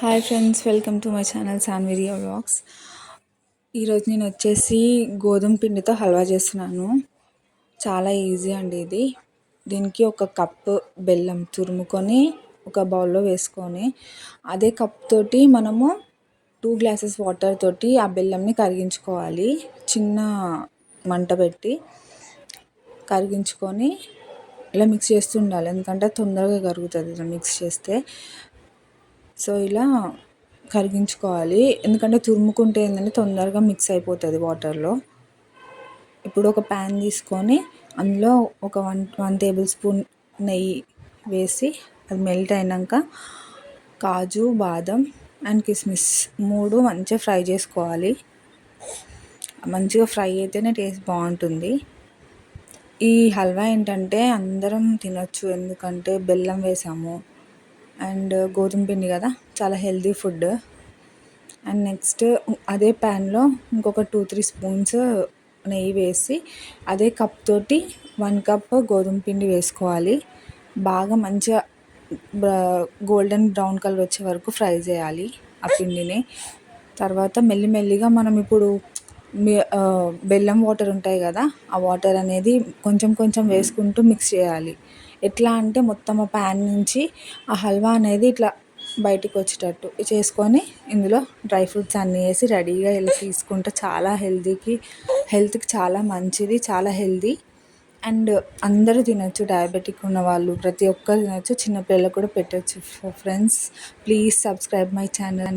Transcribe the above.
Hi friends welcome to my channel Sanviriya vlogs. ఈరోజు నేను వచ్చేసి గోధుమ పిండితో హల్వా చేస్తున్నాను. చాలా ఈజీ అండి ఇది. దీనికి ఒక కప్పు బెల్లం తురుముకొని ఒక బౌల్లో వేసుకొని అదే కప్ తోటి మనము టూ గ్లాసెస్ వాటర్ తోటి ఆ బెల్లంని కరిగించుకోవాలి. చిన్న మంట పెట్టి కరిగించుకొని ఇలా మిక్స్ చేస్తుండాలి ఎందుకంటే తొందరగా కరుగుతుంది ఇలా మిక్స్ చేస్తే. సో ఇలా కరిగించుకోవాలి. ఎందుకంటే తురుముకుంటే ఏంటంటే తొందరగా మిక్స్ అయిపోతుంది వాటర్లో ఇప్పుడు ఒక ప్యాన్ తీసుకొని అందులో ఒక వన్ వన్ టేబుల్ స్పూన్ నెయ్యి వేసి అది మెల్ట్ అయినాక కాజు బాదం అండ్ కిస్మిస్ మూడు మంచిగా ఫ్రై చేసుకోవాలి. మంచిగా ఫ్రై అయితేనే టేస్ట్ బాగుంటుంది. ఈ హల్వా ఏంటంటే అందరం తినొచ్చు. ఎందుకంటే బెల్లం వేసాము. అండ్ గోధుమ పిండి కదా చాలా హెల్తీ ఫుడ్. అండ్ నెక్స్ట్ అదే ప్యాన్లో ఇంకొక టూ త్రీ స్పూన్స్ నెయ్యి వేసి అదే కప్ తోటి వన్ కప్ గోధుమ పిండి వేసుకోవాలి. బాగా మంచిగా గోల్డెన్ బ్రౌన్ కలర్ వచ్చే వరకు ఫ్రై చేయాలి ఆ పిండిని. తర్వాత మెల్లిమెల్లిగా మనం ఇప్పుడు బెల్లం వాటర్ ఉంటాయి కదా ఆ వాటర్ అనేది కొంచెం కొంచెం వేసుకుంటూ మిక్స్ చేయాలి. ఎట్లా అంటే మొత్తం ఆ ప్యాన్ నుంచి ఆ హల్వా అనేది ఇట్లా బయటికి వచ్చేటట్టు చేసుకొని ఇందులో డ్రై ఫ్రూట్స్ అన్నీ వేసి రెడీగా వెళ్ళి తీసుకుంటే చాలా హెల్తీకి హెల్త్కి చాలా మంచిది చాలా హెల్తీ అండ్ అందరూ తినొచ్చు డయాబెటిక్ ఉన్న వాళ్ళు ప్రతి ఒక్కరు తినొచ్చు చిన్నపిల్లలకు కూడా పెట్టచ్చు. Friends please subscribe my channel